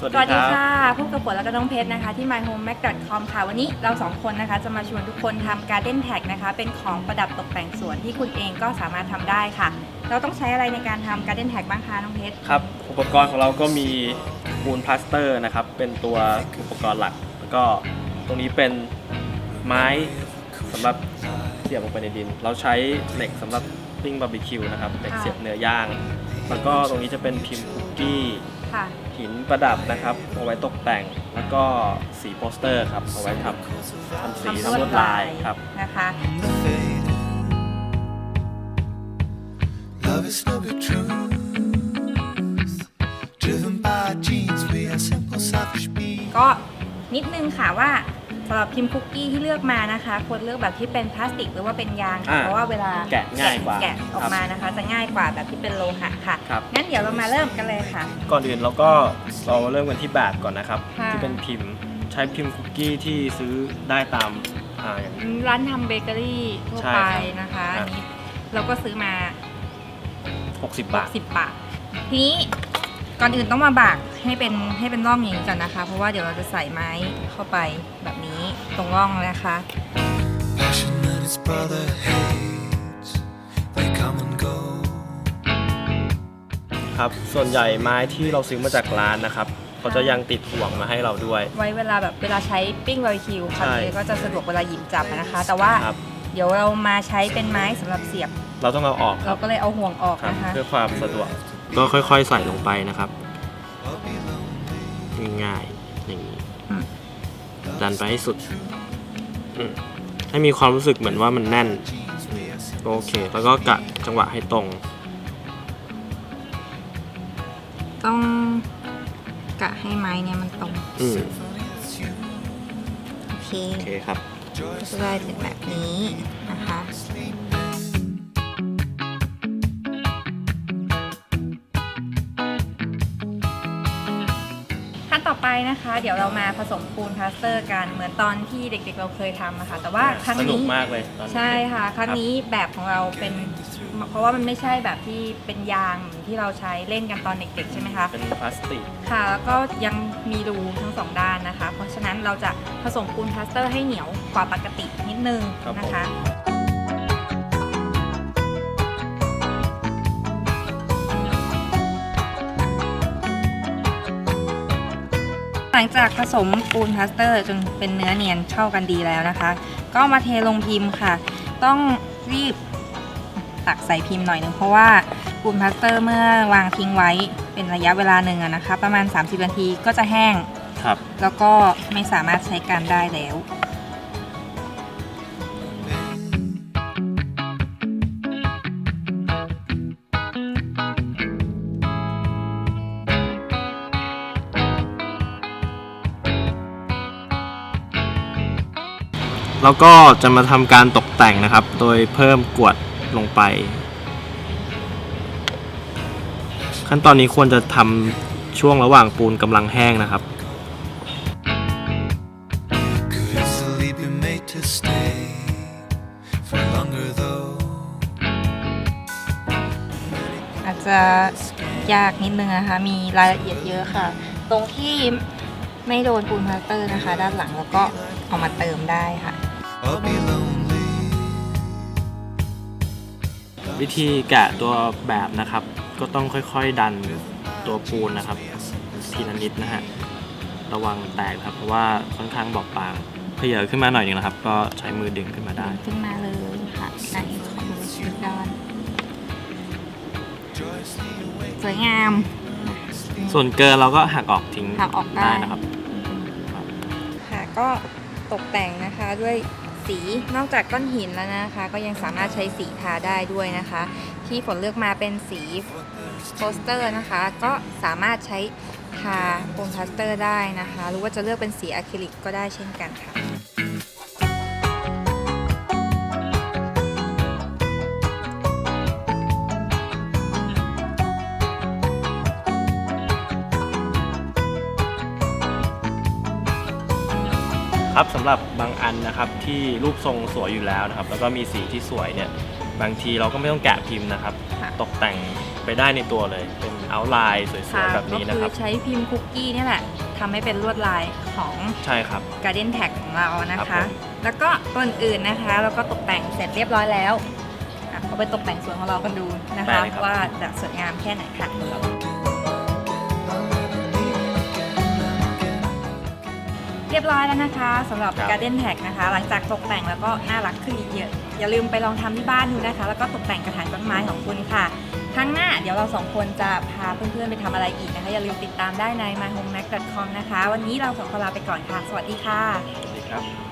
และน้องเพชรนะคะ ที่ myhomemac.com ค่ะ วันนี้เราสองคนนะคะ จะมาชวนทุกคนทำ garden tag นะคะ เป็นของประดับตกแต่งสวนที่คุณเองก็สามารถทำได้ค่ะ เราต้องใช้อะไรในการทำ garden tag บ้างคะน้องเพชร ครับ อุปกรณ์ของเราก็มีปูนพลาสเตอร์นะครับ เป็นตัวอุปกรณ์หลัก แล้วก็ตรงนี้เป็นไม้สำหรับเสียบลงไปในดิน เราใช้เหล็กสำหรับปิ้งบาร์บีคิวนะครับ เหล็กค่ะเสียบเนื้อย่าง แล้วก็ตรงนี้จะเป็นพิมพ์คุกกี้ ค่ะ หินประดับนะครับเอาไว้ตกแต่งแล้วก็สีโปสเตอร์ครับเอาไว้ทำทำสีทำทำลวดลายครับ นะคะ the fade. Love is no good truth. Driven by genes, we are simple, selfish beings. ก็นิดนึงค่ะว่า สำหรับพิมพ์คุกกี้ที่เลือกมานะคะควรเลือกแบบที่เป็นพลาสติกหรือว่าเป็นยางค่ะอ่าเพราะว่าเวลาแกะง่ายกว่าแกะออกมานะคะ จะง่ายกว่าแบบที่เป็นโลหะค่ะครับ งั้นเดี๋ยวเรามาเริ่มกันเลยค่ะ ก่อนอื่นเราก็เราเริ่มกันที่แบบก่อนนะครับ ค่ะ ที่เป็นพิมพ์ใช้พิมพ์คุกกี้ที่ซื้อได้ตามอ่าอย่าง ร้านทำเบเกอรี่ทั่วใช่ไปครับนะคะครัอับ นนี้เราก็ซื้อมา 60 บาท10บาท ทีนี้ก่อนอื่นต้องมาบาก ให้เป็นให้เป็นร่องอย่างนี้ก่อนนะคะ เพราะว่าเดี๋ยวเราจะใส่ไม้เข้าไปแบบนี้ตรงร่องนะคะ Passion and its brother hate. They come and go. ครับ ส่วนใหญ่ไม้ที่เราซื้อมาจากร้านนะครับ เขาจะยังติดห่วงมาให้เราด้วย ไว้เวลาแบบเวลาใช้ปิ้งบาร์บีคิวค่ะใช่เก็จะสะดวกเวลาหยิบจับนะคะ แต่ว่าครับ เดี๋ยวเรามาใช้เป็นไม้สำหรับเสียบ เราต้องเอาออกคเรารับก็เลยเอาห่วงออกครับนะคะ เพื่อความสะดวก ก็ค่อยๆ ใส่ลงไปนะครับ ง่ายๆอย่างนี้อืม ดันไปให้สุดอืมให้มีความรู้สึกเหมือนว่ามันแน่น โอเค แล้วก็กะจังหวะให้ตรง ต้องกะให้ไม้เนี่ยมันตรง อืมโอเคโอเคครับ ก็จะได้เป็นแบบนี้นะคะขั้ นต่อไปนะคะ เดี๋ยวเรามาผสมปูนพลาสเตอร์กันเหมือนตอนที่เด็กๆเราเคยทำนะคะแต่ว่าครั้งสนุกนี้มากเลยตอนนี้ ใช่ค่ะ ครั้งนี้แบบของเราเป็น เพราะว่ามันไม่ใช่แบบที่เป็นยางเหมือนที่เราใช้เล่นกันตอนเด็กๆใช่ไหมคะ เป็นพลาสติก ค่ะแล้วก็ยังมีรูทั้งสองด้านนะคะ เพราะฉะนั้นเราจะผสมปูนพลาสเตอร์ให้เหนียวกว่าปกตินิดนึงครับผม นะคะ ลังจากผสมปูนพลาสเตอร์จนเป็นเนื้อเนียนเข้ากันดีแล้วนะคะ ก็มาเทลงพิมพ์ค่ะ ต้องรีบตักใส่พิมพ์หน่อยนึงเพราะว่าปูนพลาสเตอร์เมื่อวางทิ้งไว้เป็นระยะเวลาหนึ่งอะนะคะ ประมาณ 30 นาทีก็จะแห้ง ครับ แล้วก็ไม่สามารถใช้การได้แล้ว แล้วก็จะมาทำการตกแต่งนะครับ โดยเพิ่มกวดลงไป ขั้นตอนนี้ควรจะทำช่วงระหว่างปูนกำลังแห้งนะครับ อาจจะยากนิดนึงนะคะ มีรายละเอียดเยอะค่ะ ตรงที่ไม่โดนปูนพลาสเตอร์นะคะ ด้านหลังแล้วก็เอามาเติมได้ค่ะ I'll be lonely. วิธีแกะตัวแบบนะครับ ก็ต้องค่อยๆดันตัวปูนนะครับทีละนิดนะฮะระวังแตกนะครับเพราะว่าค่อนข้างบอบบางเผยขึ้นมาหน่อยหนึงนะครับ ก็ใช้มือดึงขึ้นมาได้ ขึ้นมาเลยค่ะไหนขอดูชีวิตด้านสวยงามส่วนเกินเราก็หักออกทิ้งหักออกได้นะครับ ค่ะก็ตกแต่งนะคะด้วย สีนอกจากก้อนหินแล้วนะคะ ก็ยังสามารถใช้สีทาได้ด้วยนะคะ ที่ฝนเลือกมาเป็นสีโปสเตอร์นะคะ ก็สามารถใช้ทาโฟมพลาสเตอร์ได้นะคะ หรือว่าจะเลือกเป็นสีอะคริลิกก็ได้เช่นกันค่ะ ครับสำหรับบางอันนะครับที่รูปทรงสวยอยู่แล้วนะครับ แล้วก็มีสีที่สวยเนี่ยบางทีเราก็ไม่ต้องแกะพิมพ์นะครับ ค่ะ ตกแต่งไปได้ในตัวเลย เป็นเอาไลน์สวยค่ะๆแบบนี้นะก็คคืรัอบใช้พิมพ์คุกกี้เนี่ยแหละทำให้เป็นลวดลายของ ใช่ครับ Garden Tag ของเรานะครัคะ บผม แล้วก็ตัวอื่นนะคะแล้วก็ตกแต่งเสร็จเรียบร้อยแล้วอะเราไปตกแต่งสวนของเรากันดูนะคะว่าจะสวยงามแค่ไหนค่ะ เรียบร้อยแล้วนะคะสำหรับครับ Garden Tag นะคะ หลังจากตกแต่งแล้วก็น่ารักขึ้นอีกเยอะ อย่าลืมไปลองทำที่บ้านดูนะคะ แล้วก็ตกแต่งกระถางต้นไม้ของคุณค่ะ ครั้งหน้าเดี๋ยวเราสองคนจะพาเพื่อนๆไปทำอะไรอีกนะคะ อย่าลืมติดตามได้ใน myhomemac.com นะคะ วันนี้เราสองคนลาไปก่อนค่ะ สวัสดีค่ะ สวัสดีครับ